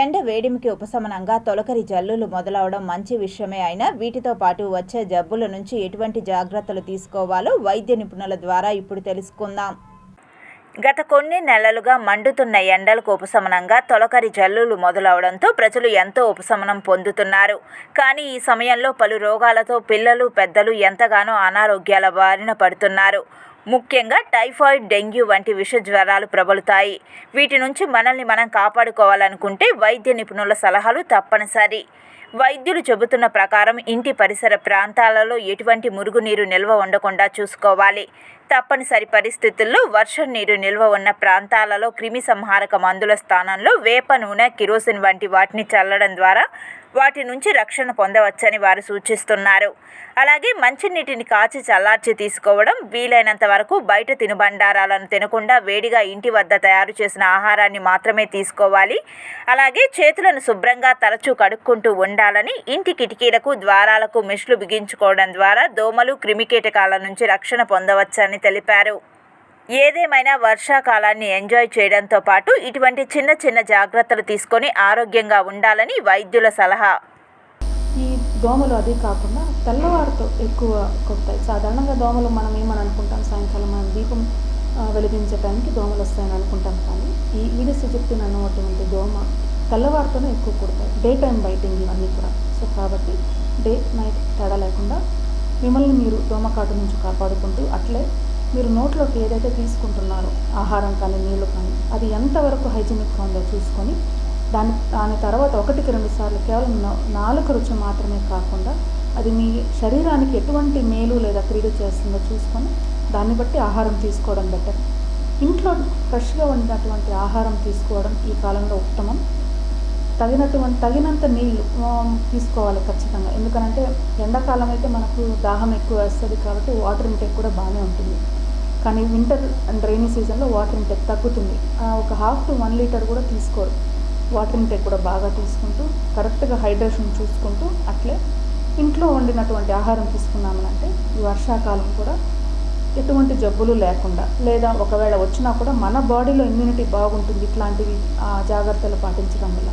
ఎండ వేడిమికి ఉపశమనంగా తొలకరి జల్లులు మొదలవడం మంచి విషయమే అయినా వీటితో పాటు వచ్చే జబ్బుల నుంచి ఎటువంటి జాగ్రత్తలు తీసుకోవాలో వైద్య నిపుణుల ద్వారా ఇప్పుడు తెలుసుకుందాం. గత కొన్ని నెలలుగా మండుతున్న ఎండలకు ఉపశమనంగా తొలకరి జల్లులు మొదలవడంతో ప్రజలు ఎంతో ఉపశమనం పొందుతున్నారు. కానీ ఈ సమయంలో పలు రోగాలతో పిల్లలు పెద్దలు ఎంతగానో అనారోగ్యాల బారిన పడుతున్నారు. ముఖ్యంగా టైఫాయిడ్ డెంగ్యూ వంటి విష జ్వరాలు ప్రబలుతాయి. వీటి నుంచి మనల్ని మనం కాపాడుకోవాలనుకుంటే వైద్య నిపుణుల సలహాలు తప్పనిసరి. వైద్యులు చెబుతున్న ప్రకారం ఇంటి పరిసర ప్రాంతాలలో ఎటువంటి మురుగునీరు నిల్వ ఉండకుండా చూసుకోవాలి. తప్పనిసరి పరిస్థితుల్లో వర్షం నీరు నిల్వ ఉన్న ప్రాంతాలలో క్రిమి సంహారక మందుల స్థానంలో వేప నూనె కిరోసిన్ వంటి వాటిని చల్లడం ద్వారా వాటి నుంచి రక్షణ పొందవచ్చని వారు సూచిస్తున్నారు. అలాగే మంచినీటిని కాచి చల్లార్చి తీసుకోవడం వీలైనంత వరకు బయట తినుబండారాలను తినకుండా వేడిగా ఇంటి వద్ద తయారు చేసిన ఆహారాన్ని మాత్రమే తీసుకోవాలి. అలాగే చేతులను శుభ్రంగా తరచూ కడుక్కుంటూ ఉండాలని ఇంటి కిటికీలకు ద్వారాలకు మెష్లు బిగించుకోవడం ద్వారా దోమలు క్రిమికీటకాల నుంచి రక్షణ పొందవచ్చని తెలిపారు. ఏదేమైనా వర్షాకాలాన్ని ఎంజాయ్ చేయడంతో పాటు ఇటువంటి చిన్న చిన్న జాగ్రత్తలు తీసుకొని ఆరోగ్యంగా ఉండాలని వైద్యుల సలహా. ఈ దోమలు అది కాకుండా తెల్లవారితో ఎక్కువ కొడతాయి. సాధారణంగా దోమలు మనం ఏమని అనుకుంటాం? సాయంకాలం మనం దీపం వెలిగించే టైంకి దోమలు వస్తాయని అనుకుంటాం కానీ ఈ ఈడిస్ సుజుక్తిన్ అన్నటువంటి దోమ తెల్లవారితోనే ఎక్కువ కుడతాయి. డే టైం బైటింగ్ ఇవన్నీ కూడా. సో కాబట్టి డే నైట్ తేడా లేకుండా మిమ్మల్ని మీరు దోమకాటు నుంచి కాపాడుకుంటూ అట్లే మీరు నోట్లోకి ఏదైతే తీసుకుంటున్నారో ఆహారం కానీ నీళ్ళు కానీ అది ఎంతవరకు హైజీనిక్గా ఉందో చూసుకొని దాని దాని తర్వాత ఒకటికి రెండు సార్లు కేవలం నాలుక రుచి మాత్రమే కాకుండా అది మీ శరీరానికి ఎటువంటి మేలు లేదా క్రీడ చేస్తుందో చూసుకొని దాన్ని బట్టి ఆహారం తీసుకోవడం బెటర్. ఇంట్లో ఫ్రెష్గా వండినటువంటి ఆహారం తీసుకోవడం ఈ కాలంలో ఉత్తమం. తగినటువంటి తగినంత నీళ్ళు తీసుకోవాలి ఖచ్చితంగా. ఎందుకనంటే ఎండాకాలం అయితే మనకు దాహం ఎక్కువ వేస్తుంది కాబట్టి వాటర్ ఇంటేక్ కూడా బాగానే ఉంటుంది. కానీ వింటర్ అండ్ రైనీ సీజన్లో వాటర్ ఇంటేక్ తగ్గుతుంది. ఒక హాఫ్ టు వన్ లీటర్ కూడా తీసుకోరు. వాటర్ ఇంటేక్ కూడా బాగా తీసుకుంటూ కరెక్ట్గా హైడ్రేషన్ చూసుకుంటూ అట్లే ఇంట్లో వండినటువంటి ఆహారం తీసుకున్నామనంటే ఈ వర్షాకాలం కూడా ఎటువంటి జబ్బులు లేకుండా లేదా ఒకవేళ వచ్చినా కూడా మన బాడీలో ఇమ్యూనిటీ బాగుంటుంది ఇట్లాంటివి ఆ, జాగ్రత్తలు పాటించడం వల్ల.